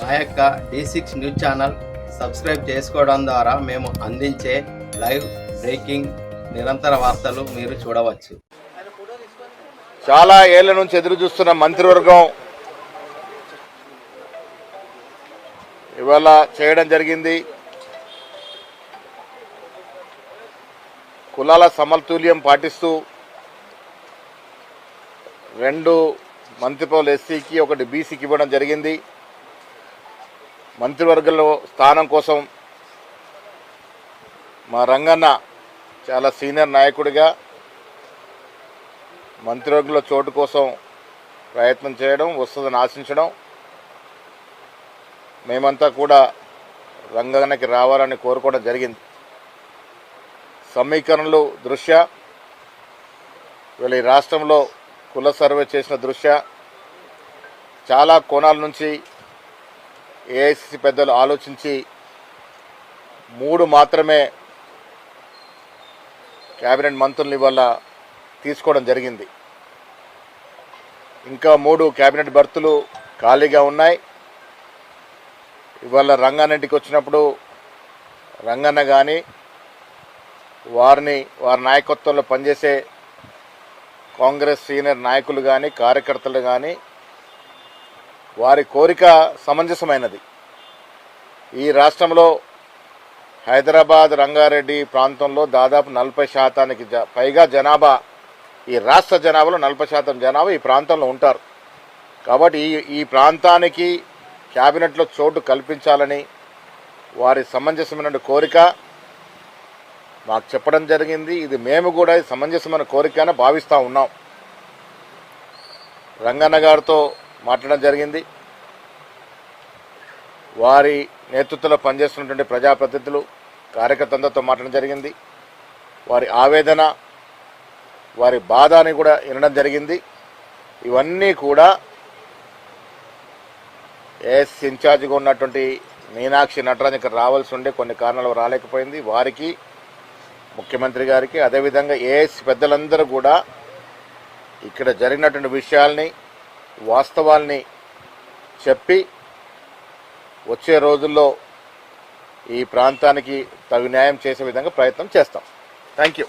మా యొక్క D six news channel subscribe చేసుకోవడం ద్వారా మేము అందించే లైవ్ బ్రేకింగ్ నిరంతర వార్తలు మీరు చూడవచ్చు. చాలా ఏళ్ళ నుంచి ఎదురు చూస్తున్న మంత్రివర్గం ఇవాళ చేయడం జరిగింది. కులాల సమతుల్యం పాటిస్తూ రెండు మంత్రి పదవులు ఎస్సీకి ఒకటి బీసీకి ఇవ్వడం జరిగింది. మంత్రివర్గంలో స్థానం కోసం మా రంగన్న చాలా సీనియర్ నాయకుడిగా మంత్రివర్గంలో చోటు కోసం ప్రయత్నం చేయడం వస్తుందని ఆశించడం మేమంతా కూడా రంగన్నకి రావాలని కోరుకోవడం జరిగింది. సమీకరణలు దృష్ట్యా వీళ్ళ ఈ రాష్ట్రంలో కుల సర్వే చేసిన దృష్ట్యా చాలా కోణాల నుంచి ఏఐసిసి పెద్దలు ఆలోచించి మూడు మాత్రమే క్యాబినెట్ మంత్రులు ఇవాళ తీసుకోవడం జరిగింది. ఇంకా మూడు క్యాబినెట్ బర్తులు ఖాళీగా ఉన్నాయి. ఇవాళ రంగారెడ్డికి వచ్చినప్పుడు రంగన్న కానీ వారిని వారి నాయకత్వంలో పనిచేసే కాంగ్రెస్ సీనియర్ నాయకులు కానీ కార్యకర్తలు కానీ వారి కోరిక సమంజసమైనది. ఈ రాష్ట్రంలో హైదరాబాద్ రంగారెడ్డి ప్రాంతంలో దాదాపు నలభై శాతానికి జ- పైగా జనాభా ఈ రాష్ట్ర జనాభాలో నలభై శాతం జనాభా ఈ ప్రాంతంలో ఉంటారు. కాబట్టి ఈ ఈ ప్రాంతానికి క్యాబినెట్లో చోటు కల్పించాలని వారి సమంజసమైన కోరిక మాకు చెప్పడం జరిగింది. ఇది మేము కూడా సమంజసమైన కోరిక అని భావిస్తూ ఉన్నాం. రంగన్న గారితో మాట్లాడడం జరిగింది. వారి నేతృత్వంలో పనిచేస్తున్నటువంటి ప్రజాప్రతినిధులు కార్యకర్తలతో మాట్లాడడం జరిగింది. వారి ఆవేదన వారి బాధ అని కూడా వినడం జరిగింది. ఇవన్నీ కూడా ఏఎస్ ఇన్ఛార్జిగా ఉన్నటువంటి మీనాక్షి నటరాజన్ ఇక్కడ రావాల్సి ఉండే కొన్ని కారణాలు రాలేకపోయింది. వారికి ముఖ్యమంత్రి గారికి అదేవిధంగా ఏఎస్ పెద్దలందరూ కూడా ఇక్కడ జరిగినటువంటి విషయాల్ని వాస్తవాల్ని చెప్పి వచ్చే రోజుల్లో ఈ ప్రాంతానికి తగు న్యాయం చేసే విధంగా ప్రయత్నం చేస్తాం. Thank you